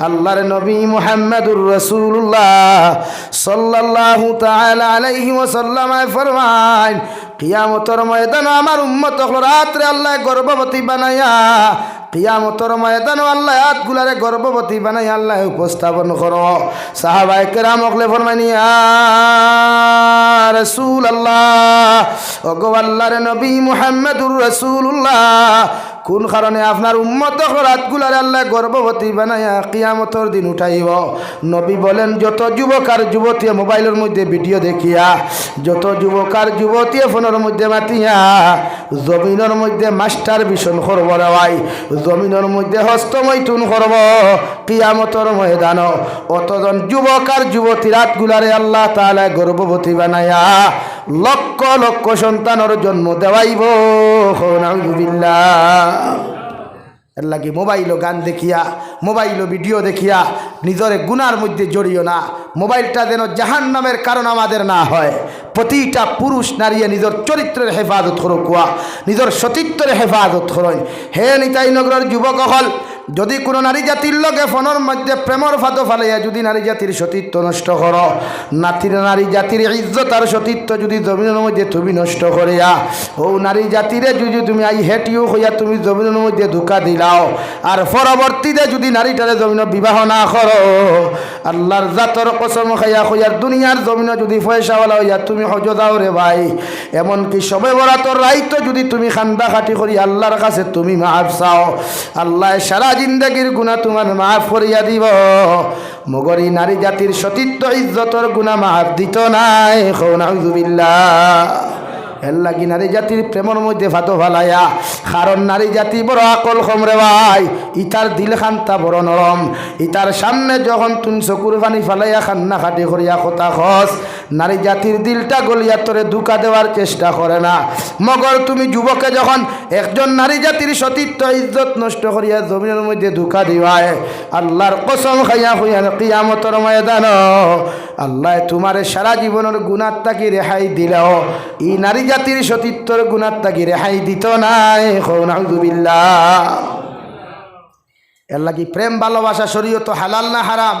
আল্লাহর নবী মুহাম্মদুর রাসূলুল্লাহ সাল্লাল্লাহু তাআলা আলাইহি ওয়াসাল্লাম ফরমান কিয়ামতের ময়দান আমার উম্মত রাত্রে আল্লাহ গর্ভবতী বানায়া কিয়ামতর ময়দান আল্লাহ হাতগুলারে গর্ভবতী বানাই আল্লাহ উপস্থাপন করো। সাহাবাই কেরাম অকলে ফরমানিয়া রসুল আল্লাহ ওগো আল্লাহর নবী মুহাম্মদুর রসুল্লাহ কোন কারণে আপনার উম্মত রাতগুলার আল্লাহ গর্ভবতী বানাইয়া কিয়ামতর দিন উঠাইব? নবী বলেন, যত যুবক আর যুবতী মোবাইলের মধ্যে ভিডিও দেখিয়া, যত যুবক আর যুবতী ফোনের মধ্যে মাতিয়া, জমিনের মধ্যে মাস্টার ভীষণ করব রেওয়াই জমিনের মধ্যে হস্তমৈথুন করব কিয়ামতর ময়দান। অতজন যুবক আর যুবতী রাতগুলারে আল্লাহ তাআলা গর্ভবতী বানাইয়া লক্ষ লক্ষ সন্তানের জন্ম দেওয়াইব। এর লাগি মোবাইলও গান দেখিয়া মোবাইল ভিডিও দেখিয়া নিজরে গুনার মধ্যে জড়িও না। মোবাইলটা যেন জাহান নামের কারণ আমাদের না হয়। প্রতিটা পুরুষ নারীয়ে নিজের চরিত্রের হেফাজত করো কুয়া। নিজের সতীত্বের হেফাজত করই হে নিতাই নগরের যুবক হল যদি কোনো নারী জাতির লগে ফোনের মধ্যে প্রেমর ফাতো ফালাইয়া যদি নারী জাতির সতীত্ব নষ্ট করো নাতির নারী জাতির ইজ্জত আর সতীত্ব যদি জমিনের মধ্যে তুমি নষ্ট করিয়া ও নারী জাতিরে যদি তুমি আই হেটিও হইয়া তুমি জমিনের মধ্যে ধোকা দিলাও আর পরবর্তীতে যদি নারীটারে জমিন বিবাহ না করো আল্লাহর জাতর কসম খাইয়া হইয়ার দুনিয়ার জমিন যদি পয়সাওয়ালা হইয়া তুমি হজ রে ভাই। এমনকি সবে বরাতর রাইতো যদি তুমি খান্দা খাটি করি আল্লাহর কাছে তুমি মাফ চাও, আল্লাহ সারা জিন্দগির গুণা তোমার মাফ করিয়া দিব। মগরি নারী জাতির সতীত্ব ইজ্জতর গুণা মাফ দিত নাই। খৌনাউজুবিল্লাহ এর লাগি নারী জাতির প্রেমর মধ্যে ফাতো ফালাইয়া কারণ নারী জাতি বড় আকল কমরে ভাই। ইতার দিল খান্তা বড় নরম ইতার সামনে যখন তুমি চকুর পানি ফালাইয়া খান্না খাটি করিয়া কথা খস নারী জাতির দিলটা গলিয়া তোরে দুকা দেওয়ার চেষ্টা করে না। মগর তুমি যুবকে যখন একজন নারী জাতির সতীত্ব, ইজ্জত নষ্ট করিয়া জমিনের মধ্যে ধোকা দিবায় আল্লাহর কসম খাইয়া হইয়া কিয়ামতর ময়দান আল্লাহ তোমার সারা জীবনের গুণার তাকি রেহাই দিলেও। ই নারী জাতির সতীত্বর গুণার তাকি রেহাই দিত নাই হৌনাউজুবিল্লাহ এর লাগি প্রেম, ভালোবাসা শরীয় তো হালাল না হারাম?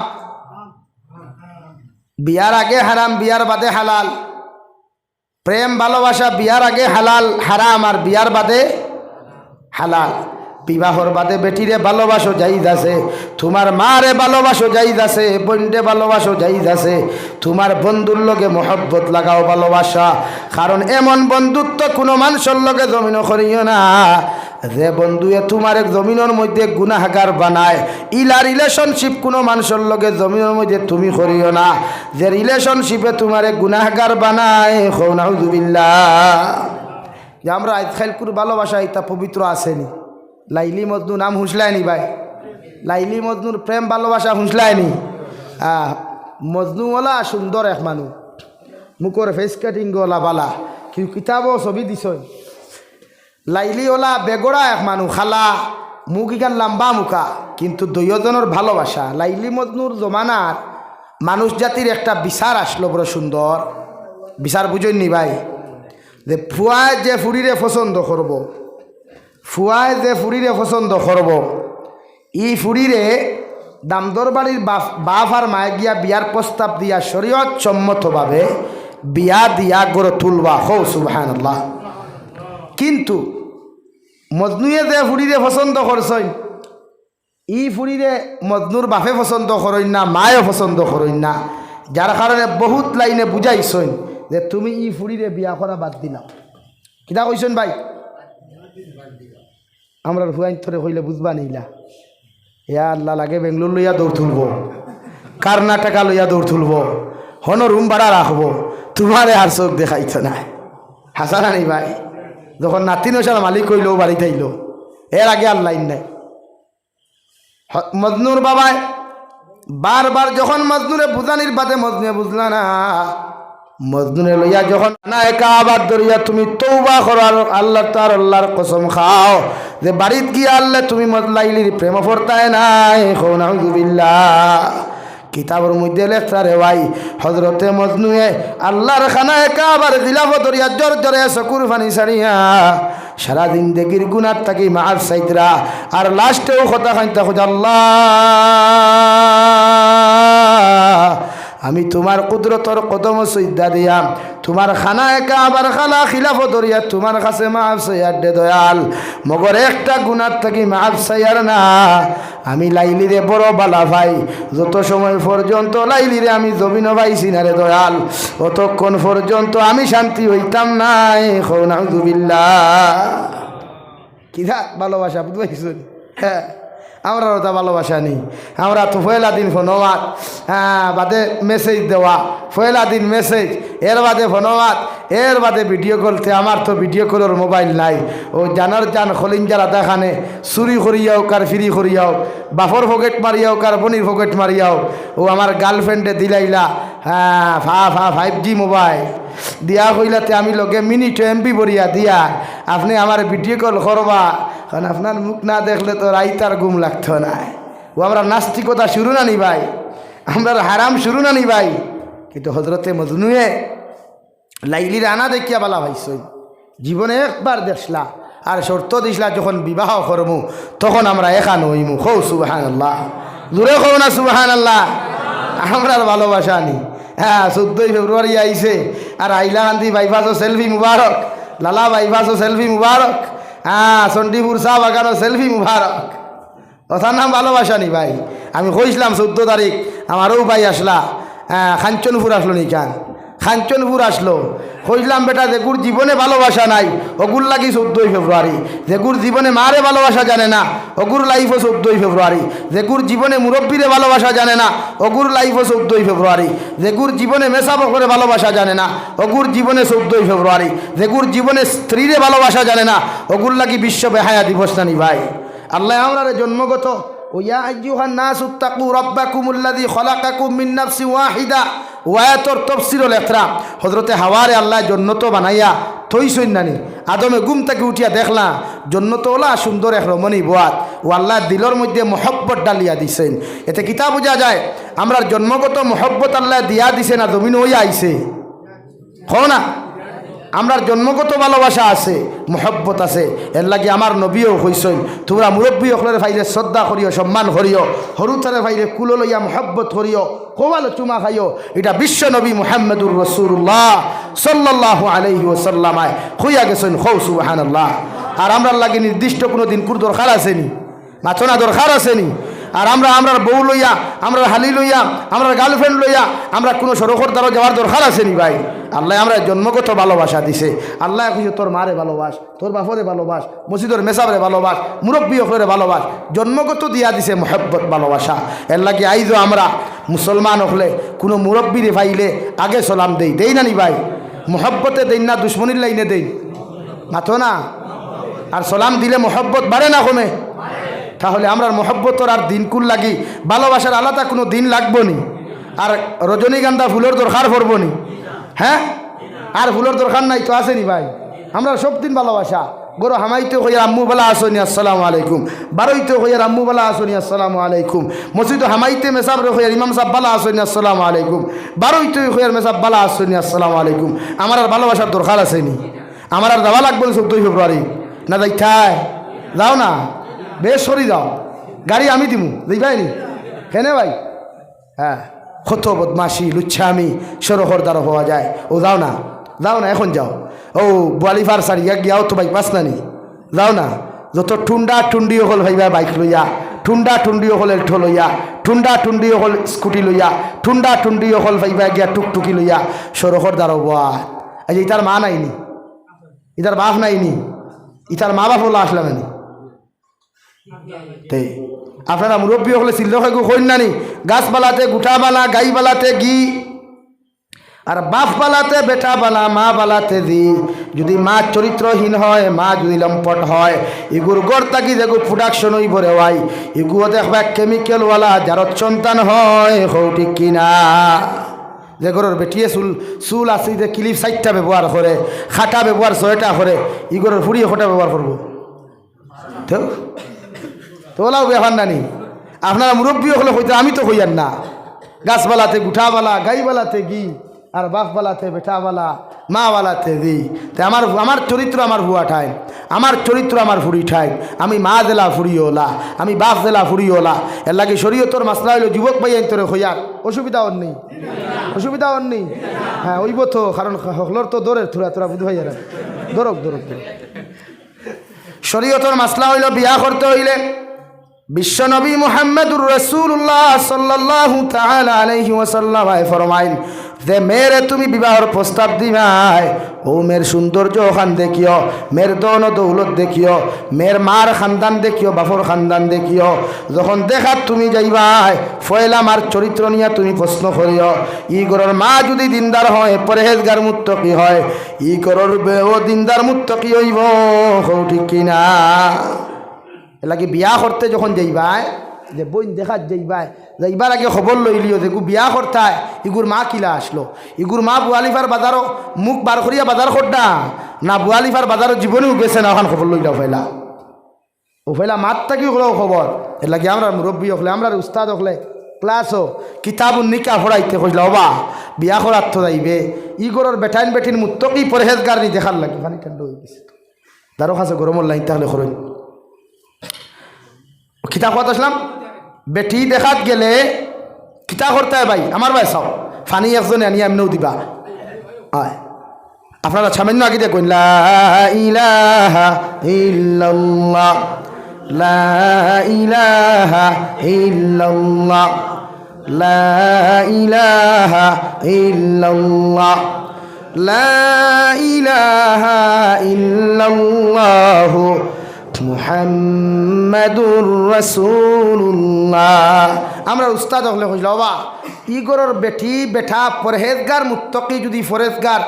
বিয়ার আগে হারাম, বিয়ার বাদে হালাল। প্রেম, ভালোবাসা, বিয়ার আগে হালাল, হারাম, আর বিয়ার বাদে হালাল। বিবাহর বাদে বেটিরে ভালোবাসো আছে তোমার মারে ভালোবাসো যাইজ আছে বোনরে ভালোবাসো আছে তোমার বন্ধুর লগে মহব্বত লাগাও ভালোবাসা, কারণ এমন বন্ধুত্ব কোনো মানুষের লগে জমিন করিও না। যে বন্ধুয়ে তোমার এক জমিনের মধ্যে গুনাহাগার বানায়, ইলা রিলেশনশিপ কোনো মানুষের লগে জমিনের মধ্যে তুমি করিও না। যে রিলেশনশিপে তোমার এক গুনাহাগার বানায় হৌনাউজুবিল্লা যে আমরা আজকালকুর ভালোবাসা ইতা পবিত্র আসেনি। লাইলি মজনু নাম হুঁসলায়নি ভাই? লাইলি মজনুর প্রেম, ভালোবাসা হুঁসলায়নি মজনুওয়ালা সুন্দর এক মানুষ মুখর ফেস কাটিংওয়ালা বালা। কি কিতাবও ছবি দিছ লাইলিওয়ালা বেগড়া এক মানুষ খালা। মুখ ইকান লাম্বা মুখা, কিন্তু দুইজনের ভালোবাসা। লাইলি মজনুর জমানার মানুষ জাতির একটা বিচার আসলো বড় সুন্দর বিচার বুঝেননি ভাই? যে ফুয়ায় যে ফুরিরে পছন্দ করব। ফুয়ায় যে ফুরিরে পছন্দ করব। ই ফুরিরে দামদর বাড়ির বাপ আর মায়ে গিয়া বিয়ার প্রস্তাব দিয়া শরীয়ত সম্মতভাবে বিয়া দিয়া গড়ে তুলবা হো সুবাহান কিন্তু মজনুয়ে যে ফুরিরে পছন্দ করছেন ই ফুরিরে মজনুর বাপে পছন্দ করেন না, মায়ে পছন্দ করেন না। যার কারণে বহুত লাইনে বুঝাইছেন যে তুমি ই ফুরিরে বিয়া করা বাদ দিলাম কিতা কইছেন ভাই? আমরা ভুয়াইন থরে হইলে বুঝবা নিলা ইয়া আল্লাহ লাগে বেঙ্গলোর লইয়া দৌড় তুলব, কর্ণাটকা লইয়া দৌড় তুলব, হন রুম ভাড়া রাখব, তোমারে আর চোখ দেখাইছ না। হাসা রানি ভাই? যখন নাতি নসার মালিক হইল বাড়িতে আইল এর আগে আর লাইন নাই। মজনুর বাবায় বারবার যখন মজনুরে বুঝানির বাদে মজনুরে বুঝলা না মজনুরে লইয়া যখন না একা আবার ধরিয়া তুমি তৌবা করো আর আল্লাহ তার আল্লাহর কসম খাও, যে বাড়িত গিয়ে আল্লাহ তুমি মজলাইলির প্রেম ফরতায় নাই খৌনাউজুবিল্লাহ কিতাবের মধ্যে লেখা রে ভাই হজরতে মজনুয়ে আল্লাহর খানা একা আবার দিলাফ দরিয়া জোর জোরে চকুর ফানি সারিয়া সারা জিন্দগির গুনার থাকি মার সাইতরা আর লাস্টেও কথা খাইতে খোঁজ আল্লাহ। আমি তোমার কুদরতর কদম সৈদ্যা দিয়াম তোমার খানা একা আবার খালা খিলাফ দরিয়া তোমার কাছে মাফ সৈয়ার দে দয়াল। মগর একটা গুণার থাকি মাফ সৈয়ার না। আমি লাইলিরে বড় বালা ভাই, যত সময় পর্যন্ত লাইলিরে আমি জমিন পাইছি না রে দয়াল, অতক্ষণ পর্যন্ত আমি শান্তি হইতাম নাই খৌনাউদুবিল্লাহ কিরা ভালোবাসা বুঝতে হ্যাঁ। আমরা ওটা ভালোবাসা নেই। আমরা তো পয়লা দিন ফোনবাদ হ্যাঁ বাদে মেসেজ দেওয়া পয়লা দিন মেসেজ এর বাদে ফোনবাদ এর বাদে ভিডিও কলতে আমার তো ভিডিও কলের মোবাইল নাই। ও জানার জান খলিঞ্জারা দেখানে, চুরি করিয়াও, কার ফিরি করিয়াও বাফর পকেট মারিয়াও, কার বনির পকেট মারিয়াও, ও আমার গার্লফ্রেন্ডে দিলাইলা হ্যাঁ ফা ফা ফাইভ জি মোবাইল দিয়া কইলাতে আমি লগে মিনিট এমপি বরিয়া দিয়া, আপনি আমার ভিডিও কল করবা। কারণ আপনার মুখ না দেখলে তো রাইতার গুম লাগতো না। ও আমরা নাস্তিকতা শুরু না নি ভাই। আমরা হারাম শুরু না নি ভাই। কিন্তু হজরতে মজনুয়ে লাইলির আনা দেখিয়া বালা ভাইসই জীবনে একবার দেখলা, আর শর্ত দিসলা যখন বিবাহ করমু, তখন আমরা এখান হইমু। খৌ সুবাহান আল্লাহ দূরে খৌ না সুবাহান আল্লাহ আমরা ভালোবাসা নি। হ্যাঁ চোদ্দই ফেব্রুয়ারি আইছে। আর আইলা গান্ধী বাইপাসও সেলফি মুবারক। লালা বাইপাসও সেলফি মুবারক। হ্যাঁ সন্ডিপুর সাহ বাগানো সেলফি মুবারক কথার নাম ভালোবাসানি ভাই? আমি কইছিলাম চোদ্দ তারিখ আমারও ভাই আসলা। হ্যাঁ খাঞ্চনপুর আসলো নিকান খাঞ্চনপুর আসলো। কইলাম, বেটা যেগুর জীবনে ভালোবাসা নাই। অগুর লাগি চোদ্দই ফেব্রুয়ারি। যেগুর জীবনে মারে ভালোবাসা জানে না। অগুর লাইফও চোদ্দই ফেব্রুয়ারি। যেগুর জীবনে মুরব্বীরে ভালোবাসা জানে না। অগুর লাইফও চোদ্দই ফেব্রুয়ারি। যেগুর জীবনে মেসাব করে ভালোবাসা জানে না। অগুর জীবনে চোদ্দই ফেব্রুয়ারি। যেগুর জীবনে স্ত্রীরে ভালোবাসা জানে না। অগুর লাগি বিশ্ব বেহায়া দিবস নানি ভাই। আল্লাহ আমরা জন্মগত ওয়া আইয়ুহান নাস উত্তাকু রাব্বাকুমুল্লাযী খলাকাকুম মিন নাফসিন ওয়াহিদা। ওয়ায়াতর তফসিরুল ইকরাম হযরতে হাওয়ারে আল্লাহ জন্নত বানাইয়া থইছইন নানি। আদমে গুম থেকে উঠিয়া দেখলা জন্নত ওলা সুন্দর এক রমণী বোয়াত। ও আল্লাহ দিলর মধ্যে মহব্বত ডালিয়া দিছেন। এতে কিতা বোঝা যায়? আমরা জন্মগত মহব্বত আল্লাহ দিয়া দিছে না জমিন হইয়া আইছে। কও না? আমরার জন্মগত ভালোবাসা আছে, মহব্বত আছে, এর লাগে আমার নবীও হইসইন তোমরা মুরব্বী অকলের ভাইরে শ্রদ্ধা করিও, সম্মান করিও, হরুতারে ভাইরে কুলো লইয়া মহব্বত করিও, কোবালো চুমা খাইও, এটা বিশ্ব নবী মুহাম্মদুর রসুল্লাহ সাল্লাহ আলহি ওসাল্লামায় হইয়া গেছেন হৌ সুবাহান আর আমরার লাগে নির্দিষ্ট কোনো দিন কুর দরকার আসেনি, মাথনা দরকার আসেনি। আর আমরা আমরা বউ লইয়া, আমরা হালি লইয়া, আমরা গার্লফ্রেন্ড লইয়া, আমরা কোনো সরকর দ্বারা যাওয়ার দরকার আছে নি ভাই। আল্লাহ আমরা জন্মগত ভালোবাসা দিছে। আল্লাহ খুঁজে তোর মারে ভালোবাস, তোর বাপরে ভালোবাস, মসজিদের মেসাবরে ভালোবাস, মুরব্বী অকলের ভালোবাস, জন্মগত দিয়া দিছে মহব্বত, ভালোবাসা। এর লাগে আইজো আমরা মুসলমান হলে কোনো মুরব্বীরে ভাইলে আগে সালাম দেই। দেই না নি ভাই? মহব্বতে দেই না, দুশ্মনির লাইনে দেই। মাথো না? আর সালাম দিলে মহব্বত বাড়ে না কমে? তাহলে আমরা মহব্বতর আর দিনকুল লাগি, ভালোবাসার আলাদা কোনো দিন লাগবো নি আর রজনীগন্ধা ফুলের দরকার পড়ব নি হ্যাঁ? আর ফুলের দরকার নাই তো আসেনি ভাই। আমরা সব দিন ভালোবাসা। গরু হামাইতে হইয়া আম্মু বেলা আসনি, আসসালামু আলাইকুম। বারোইতে হইয়া আম্মু বেলা আসনি, আসসালামু আলাইকুম। মসজিদ হামাইতে মেসাব রে হইয়া ইমাম সাহেব বালা আসনি, আসসালামু আলাইকুম। বারোইতে হইয়ার মেসাব বালা আসনি, আসসালামু আলাইকুম। আমার আর ভালোবাসার দরকার আসেনি। আমার আর যাওয়া লাগবে চোদ্দই ফেব্রুয়ারি। না খায় যাও না। বেশ সরি যাও। গাড়ি আমি দিমু দেখবাইনি কেনে ভাই? হ্যাঁ। কত বদমাসি লুচ্ছামি, সরহর দ্বারা হওয়া যায়। ও, যাও না যাও না, এখন যাও। ও বোয়ালিফার সারি, এক গিয়াও তো বাইক পাস নানি যাও না, যত টুন্ডা টুন্ডি হল ভাইবা বাইক লইয়া, টুন্ডা টুন্ডি হল এল্টো লইয়া, টুন্ডা টুন্ডি হল স্কুটি লইয়া, টুন্ডা টুন্ডি হল ভাইবা গিয়া টুকটুকি লইয়া, সরহর দ্বারা হওয়া আজ ইতার মা নাইনি ইতার বাপ নাইনি ইতার মা বাপ হলো আসলাম নানি তে আপনারা মুরব্বী হলে চিল্লখাইগু কইন নানি গাছপালাতে গুঠা বালা, গাই বালাতে ঘি আর বাপ বালাতে, বেটা বালা, মা বালাতে দি যদি মা চরিত্রহীন হয়, মা যদি লম্পট হয় এগুর গড় তাকি দেখো প্রোডাকশন হইব রে ভাই এগুলো দেখবা কেমিক্যালওয়ালা যার সন্তান হয় হৌ ঠিক কিনা। যে গরুর বেটিয়ে চুল চুল আছে যে ক্লিপ চারটা ব্যবহার করে খাটা ব্যবহার ছয়টা করে ইগরের ফুড়ি খোটা ব্যবহার করব তোলাও ব্যাপার নানি। আপনারা মুরব্বী হলে হইতে, আমি তো হইয়ার না। গাছপালাতে গুঠাবালা, গাইবালাতে গি আর বাপ বালাতে বেটা বালা মা বালাতে দিই তে আমার আমার চরিত্র আমার ভুয়া ঠাই, আমার চরিত্র আমার ফুরি ঠাই। আমি মা দেলা ফুরিওলা আমি বাপ দেলা ফুরিওলা এর লাগে শরীয়তর মাসলা হইল যুবক ভাই তোরে হইয়ার অসুবিধা ওর নেই। অসুবিধা ওর নেই। হ্যাঁ ওইব তো, কারণ হকলর তো দৌড়ের থোড়া তোরা বুধ ভাইয়ারা। দরক দরক দরক। শরীয়তর মাসলা হইল বিয়া করতে হইলে বিশ্বনবী মুহাম্মদুর রসুল্লাহ সাল্লাহ তাআলা আলাইহি ওয়াসাল্লাম ফরমাইন, যে মেয়েরে তুমি বিবাহর প্রস্তাব দিবাই, ও মেয়ের সৌন্দর্য ওখান দেখিও, মেয়ের দন দৌলত দেখিও, মেয়ের মার খানদান দেখিও বাফর খানদান দেখিও, যখন দেখাত তুমি যাইবাই, ফয়লা মার চরিত্র নিয়ে তুমি প্রশ্ন করিও, ই গরর মা যদি দিনদার হয়, পরেহেজগার মুক্ত কি হয়, ই গরর বেও দিনদার মুক্ত কি হইব ঠিক কিনা? এলাকি বিয়া করতে যখন যাইবাই, যে বইন দেখাত যাইবাই, যাইবার আগে খবর লইলিও যে বিয়া করতায় ইগুর মা কিলা আসলো? ইগুর মা বুয়ালিফার বাজারও মুখ বার করিয়া বাজার করডা না? বুয়ালিফার বাজারও জীবনেও গেছে না ওখান খবর লইলা ফেলা। ও ফেলা, মাত থাকি হলেও খবর এর লাগে আমরা মুরব্বী হলে আমরা উস্তাদ হলে ক্লাসও কিতাব নিকা ফড়াইতে কইলা ওবা বিয়া করার তো যাইবে। ইগরের বেটাইন বেটিন মুত্তকি পরহেজগার নি দেখার লাগে পানি ঠান্ডা হয়ে গেছে। দারো খাসে গরমের লাইন তাহলে খরচ কিতা কথা আসলাম? বেটি দেখাত গেলে খিতা করতে হয় ভাই আমার ভাই চাও ফানি একজনে আনি এমনিও দিবা। হয়। আপনারা সামান্য আগে দেখুন লা ইলাহা ইল্লাল্লাহ মুহাম্মাদুর রাসূলুল্লাহ। আমরা উস্তাদ হলে কইল বাবা ইগরের বেটি বেঠা পরহেজগার, মুত্তকি যদি ফরেজগার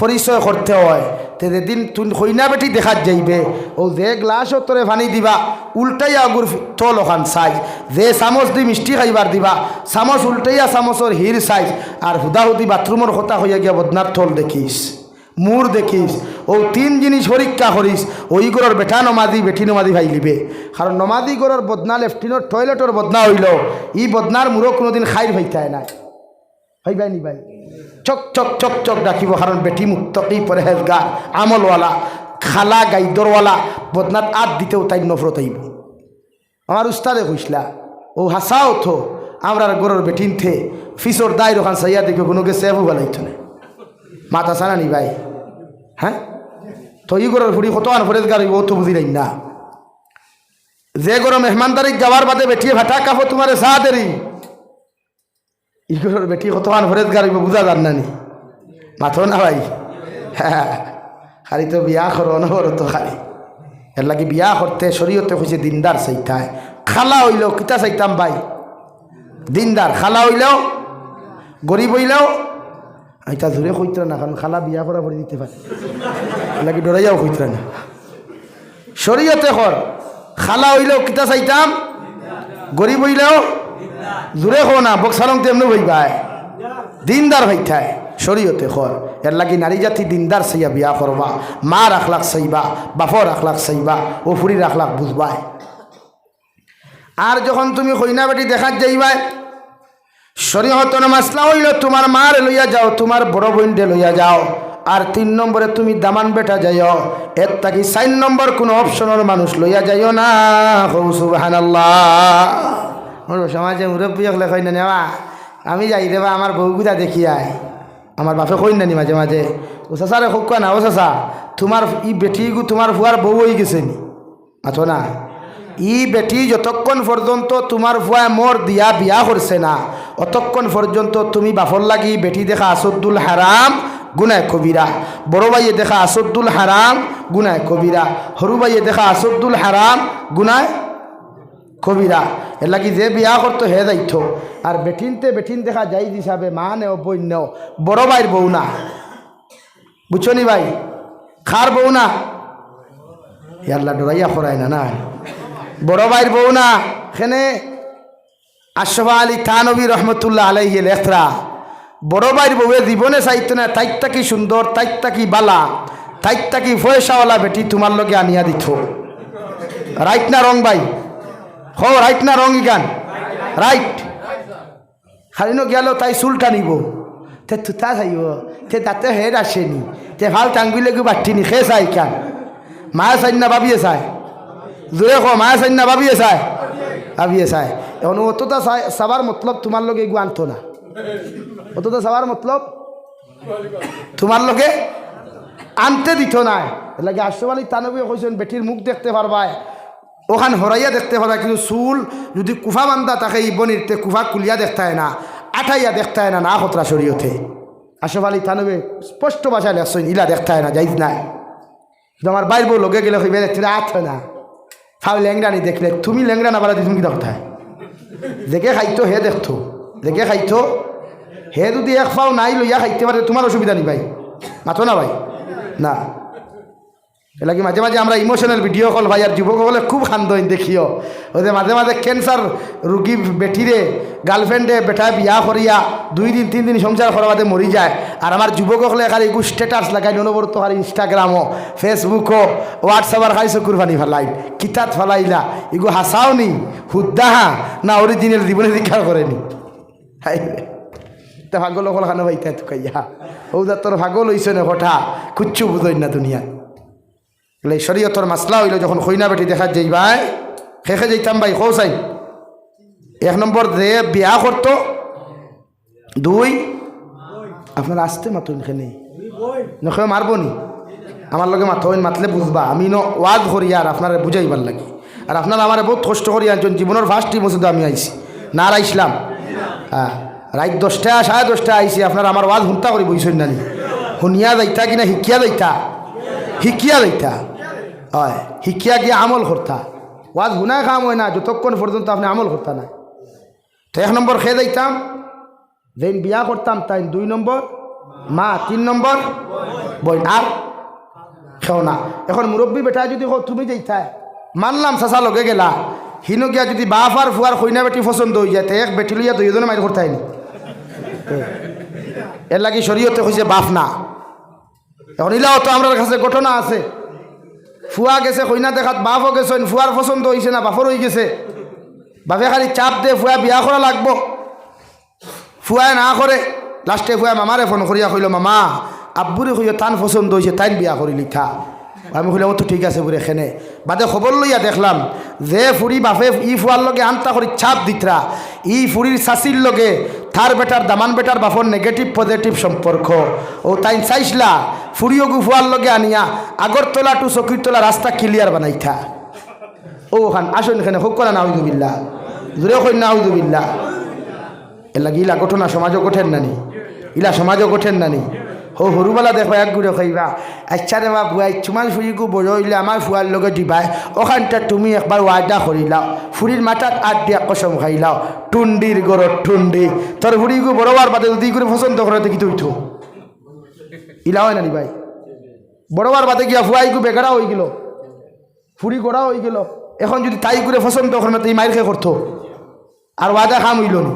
পরিচয় করতে হয় তে যেদিন তুই হইনা বেটি দেখাত যাইবে। ও যে গ্লাসও তোরে পানি দিবা, উল্টাইয়া আগুর তল ওখান সাইজ। যে চামচ দি মিষ্টি খাইবার দিবা, চামচ উল্টাইয়া চামচর হির সাইজ। আর হুদাহুদি বাথরুমের কথা হইয়া গিয়া বদনার থল দেখিস। মূর দেখিস ও তিন জিনিস পরীক্ষা করিস ওই গরর বেঠা নমাদি বেঠি নমাদি ভাই লিবে। কারণ নমাদি গরর বদনা লেফটিনোর টয়লেটর বদনা হইল ই বদনার মূরও কোনোদিন খাইর ভাইতায় নাই। ভাই ভাই নি ভাই? চক চক চক চক ডাকিব কারণ বেটি মুক্তকি পরেহেজগার আমলওয়ালা খালা গাইদরওয়ালা বদনাত আত দিতেও তাই নফরত আইব আমার উস্তাদে কইসলা ও হাসাও থো আমরা গরর বেটিন থে ফিসর দায় ওখান সাইয়া দেখে কোনো গে সেবু বালাইতো না মাথা সানা নি ভাই? হ্যাঁ? তো ই গরর ফুড়ি কত আন ফরেজগার হইব ও তো বুঝি নাই না। যে গরো মেহমানদারি যাওয়ার বাদে বেটিয়ে ভাটা কাপো তোমার সা দেরি ইগোর বেটি কতক্ষণ ফরেজ গাড়িব বুঝা যান নানি মাথো না ভাই। হ্যাঁ খালি তো বিয়া করো নহর তো খালি। এর লাগে বিয়া করতে শরীয়তে হয়েছে দিনদার চাইতায় খালা হইলেও কিতা চাইতাম ভাই। দিনদার খালা হইলেও গরিব হইলেও এটা জোরে কইতরা না, কারণ খালা বিয়া করা করে দিতে পারে। লাগে ডরাইয়াও কইতরা না। শরীয়তে কর, খালা হইলেও কিতা চাইতাম, গরিব হইলেও জোরে হো না বক্সালং তেমনি ভাই দিনদার ভাইথায় শরীয়তে খর এর লাগি নারী জাতি দিনদার সাইয়া বিয়া করবা মা রাখলাক চাইবা বাপর রাখলাক চাইবা ও ফুরি রাখলাক বুঝবাই আর যখন তুমি কইনা বেটি দেখাত যাইবাই শরীয়তন মাসলা হইল, তোমার মার লইয়া যাও, তোমার বড় বোনটে লইয়া যাও। আর তিন নম্বরে তুমি দামান বেটা যাইও। এর তাকি চার নম্বর কোনো অপশনের মানুষ লইয়া যাইও না। হৌ সমাজে মুরব্বী হলে কই না আমি যাই দেবা আমার বউগুদা দেখি আয়। আমার বাপে কই নানি মাঝে মাঝে? ও চাচারে হোক না, ও চাচা, তোমার ই বেটিগু, তোমার ভুয়ার বউ হয়ে গেছে নি। মাথো না? ই বেটি যতক্ষণ পর্যন্ত তোমার ভুয়ায় মোর দিয়া বিয়া করছে না, অতক্ষণ পর্যন্ত তুমি বাফর লাগি বেটি দেখা আসদ্দুল হারাম গুনায় কবিরা বড় ভাইয়ে দেখা আসদ্দুল হারাম গুনায় কবিরা সরু ভাইয়ে দেখা আসদ্দুল হারাম গুনায় কবিরা এর লাগি যে বিয়া করতো হে যাইত আর বেঠিনতে বেঠিন দেখা যাই হিসাবে মা নেও বই নেও বড় ভাইয়ের বউ না। বুঝছ নি ভাই খার বউ না? ইয়াল্লা ডরাইয়া খরাই না না বড় ভাইয়ের বউ না, এখানে আশফা আলী থানবী রহমতুল্লাহ আলাইহে লেখরা। বড় ভাইয়ের বউয়ে জীবনে চাইতো না তাইতটা কি সুন্দর তাইতটা কি বালা তাইতটা কি পয়সাওয়ালা বেটি, তোমার লগে আনিয়া দিত। রাইট না রং ভাই? হো রাইট না রং ইগান রাইট খালিনো গেল, তাই চুলটা নিব। তে তুতা চাইব তে তাতে হেড আসেনি, তে ভালো টাঙ্গুলে বাটিনি খে চাই কান। মায়া চাই না ভাবিয়ে চাই। জোরে কো মায়া চাই না ভাবিয়ে চাই ভাবিয়ে চাই এখন অতটা চাই চাবার মতলব তোমার লগে এগু আনতো না। অতটা চাবার মতলব তোমার লগে আনতে দিত নাই। লাগে আশরফ আলী তানবী কইছেন, বেটির মুখ দেখতে পারবাই। ওখান হরাইয়া দেখতে পারবা কিন্তু চুল যদি কুফা বান্ধা তাকে ই বনিরতে কুফা কুলিয়া দেখতে হয় না, আঠাইয়া দেখতে হয় না না খতরা শরীয়তে। আশরফ আলী তানবী স্পষ্ট ভাষায় লেখছেন, ইলা দেখতে না যাইজ নাই। কিন্তু আমার বাইর বউ লগে গেলে হইবে দেখতে হয় না। ফাও ল্যাংরানি দেখলে, তুমি ল্যাংরা না বাড়াতে তুমি কি দেখতে হয় দেখে খাইতো, হে দেখতো। দেখে খাইতো, হে যদি এক ফাও নাই লইয়া খাইতে পারে, তোমার অসুবিধা নেই ভাই। মাথো না ভাই? না। এলাকি মাঝে মাঝে আমরা ইমোশনাল ভিডিও কল ভাই, আর যুবকসকলে খুব খান্দইন দেখিও। ওদের মাঝে মাঝে ক্যান্সার রুগী বেঠিরে গার্লফ্রেন্ডে বেটা বিয়া করিয়া, দুই দিন, তিন দিন সংসার করার বাদে মরি যায়। আর আমার যুবকসকলে খালি এগু স্ট্যাটাস লাগাই অনবরত খালি ইনস্টাগ্রামও ফেসবুকও হোয়াটসঅ্যাপের খাই চকুর ফানি ফেলাই কিতাত ফেলাইলা এগু হাসাও নি হুদ্দাহা না অরিজিনাল জীবনে দীক্ষা করেনি হাই, তা ভাগল অকল খানো ভাই তাই তুকাইয়া ও তোর ভাগল হইছে না হঠা কুচ্ছু বুঝই না দুনিয়া বলে শরীয়তর মাসলা হইল যখন খৈনা বেটি দেখা যাই ভাই শেষে যাইতাম ভাই চাই এক নম্বর যে বিয়া করতো, দুই, আপনার আসতে মাতুন খেনে নখে নি। আমার লগে মাথইন মাতলে বুঝবা, আমি ন ওয়াজ করি আর আপনারা বুঝাইবার লাগে। আর আপনারা আমার বহুত কষ্ট করি আনছেন জীবনের ফার্স্ট টিম শুধু আমি আইছি না আইসলাম হ্যাঁ রাত দশটা, সাড়ে দশটা আইসি আপনারা আমার ওয়াজ হুন্তা করি বুঝছেন নি শুনিয়া যাইতা কিনা শিকিয়া যাইতা? শিকিয়া যাইতা। হয়। শিকিয়া গিয়ে আমল করতা ওয়াজ শুনাই কাম হয় না, যতক্ষণ পর্যন্ত আপনি আমল করতা না তো এক নম্বর খেয়ে যাইতাম যেন বিয়া করতাম তাই দুই নম্বর মা তিন নম্বর বই আর খেও না। এখন মুরব্বী বেটা যদি তুমি যাইতাই মানলাম চাচা লগে গেলা। হিনো গিয়া যদি বাপ আর ফুয়ার কইনা বেটি পছন্দ হয়ে যায় এক বেটি লইয়া দুইজনে মাইর করতাই নি? এর লাগি শরীয়তে হয়েছে বাপ না। এখন ইলাও তো আমার কাছে ঘটনা আছে। ফুয়া গেছে, কইনা দেখাত বাপও গেছেন ফুয়ার পছন্দ হয়েছে না বাপর হয়ে গেছে। বাপে খালি চাপ দে ফুয়া বিয়া করা লাগবো। ফুয়ায় না করে লাস্টে ফুয়া মামারে ফোন করিয়া কইল, মামা আব্বুরে কইয়া তান পছন্দ হয়েছে তাইন বিয়া করি লিখা। আমি কইলাম তো ঠিক আছে বুড়ে খেনে। বাদে খবর লইয়া দেখলাম যে ফুরি বাপে ই ফুয়ার লগে আনতা করি চাপ দিতরা ই ফুরির শাসির লগে থার বেটার দামান বেটার বাফর নেগেটিভ পজিটিভ সম্পর্ক ও তাই চাইছিলা ফুরিও গুফুয়ার লগে আনিয়া আগরতলা টু চকিরতলা রাস্তা ক্লিয়ার বানাইথা ও খান আসুন এখানে হোক করা জোরে না নাউজুবিল্লা এলা ইলা ঘটনা সমাজও কঠেন নানি ইলা সমাজও কঠেন নানি হো সৰুবেলা দেখো, এক গুড়ে খাইবা। আচ্ছা রে বা বুৱাই তোমাৰ ফুৰিকো বৰহিলে আমাৰ ফুৱাৰ লগত দিবাই। অশান্ত তুমি একবাৰ ৱাদা কৰিলাও ফুৰিৰ মাথাত আঠ দিয়া কচম খাইলাও টুণ্ডিৰ গৰত টুণ্ডি। তোৰ ফুৰিকো বৰবাৰ বাদে যদি করে পছন্দ করে দেখি তুই তো ইলা হয় নানি ভাই? বড়বার বাদে গিয়া ফুয়াইকো বেকারা হয়ে গেল। ফুরি গড়া হয়ে গেল। এখন যদি তাই করে পছন্দ করে না তুই মাইর খেয়ে করতো আর ওয়াদা খাম হইল না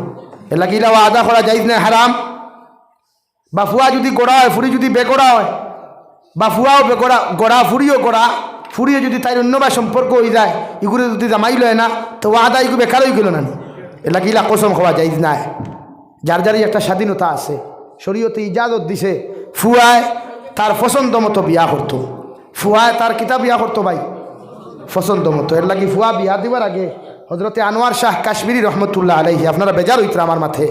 এলা কিলা ওয়াদা করা যাইজ না হারাম বা ফুয়া যদি গড়া হয় ফুরি যদি বেগড়া হয় বা ফুয়াও বেগড়া, গড়া ফুরিও গড়া ফুরিয়ে যদি তাই অন্য বা সম্পর্ক হয়ে যায় ইগুলো যদি জামাই লয় না, তো ওয়াদা ইগু বেকার হয়ে গেল না এলা কিলা কসম খাওয়া যাইজ নাই যার যারই একটা স্বাধীনতা আছে, শরীয়তে ইজাজত দিছে, ফুয়ায় তার পছন্দ মতো বিয়া করতো। ফুয়ায় তার কিতা বিয়া করতো ভাই? পছন্দ মতো। এর লাগি ফুয়া বিয়া দিবার আগে হজরতে আনোয়ার শাহ কাশ্মীরি রহমতুল্লাহ আলাইহি, আপনারা বেজার হইতরা আমার মাথে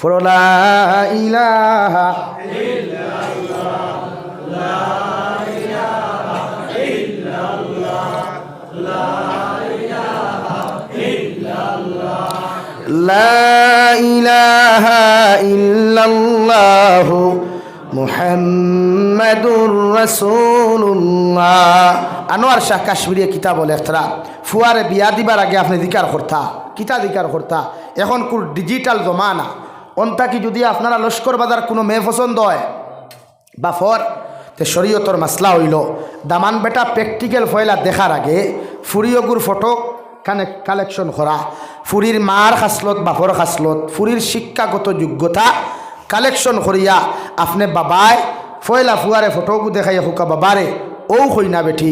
ফরলা ইলাহা لا إله إلا الله মুহাম্মাদুর রাসূলুল্লাহ আনোয়ার শাহ কাশ্মীরি কিতাব লেখরা ফুয়ারে বিয়া দিবার আগে আপনি দিকার করতা কিতা দিকার করতা এখন কোন ডিজিটাল জমানা অন্তা কি যদি আপনারা লস্কর বাজার কোনো মেয়ে পছন্দ হয়? বা ফর তে শরীয়তর মাসলা হইল। দামান বেটা প্র্যাকটিক্যাল ফয়লা দেখার আগে ফুরিয়গুর ফটো কানে কালেকশন করা। ফুরির মার খাসলত বাপর খাসলত। ফুরির শিক্ষাগত যোগ্যতা কালেকশন করিয়া আপনি বাবায় ফয়লা ফুয়ারে ফটোগু দেখাইয়া হুকা বাবারে ও না বেঠি,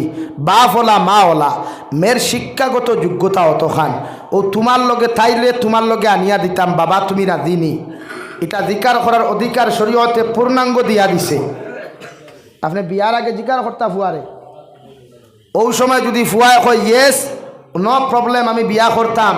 বাপ ওলা, মা ওলা মের শিক্ষাগত যোগ্যতা অত খান ও তোমার লগে তাইলে তোমার লগে আনিয়া দিতাম, বাবা তুমি রাজিনি এটা জিকার করার অধিকার শরীয়তে পূর্ণাঙ্গ দিয়া দিছে। আপনি বিয়ার আগে জিকার করতা ফুয়ারে ওই সময় যদি ফুয়ায় কয় ইয়েস নো প্রবলেম আমি বিয়া করতাম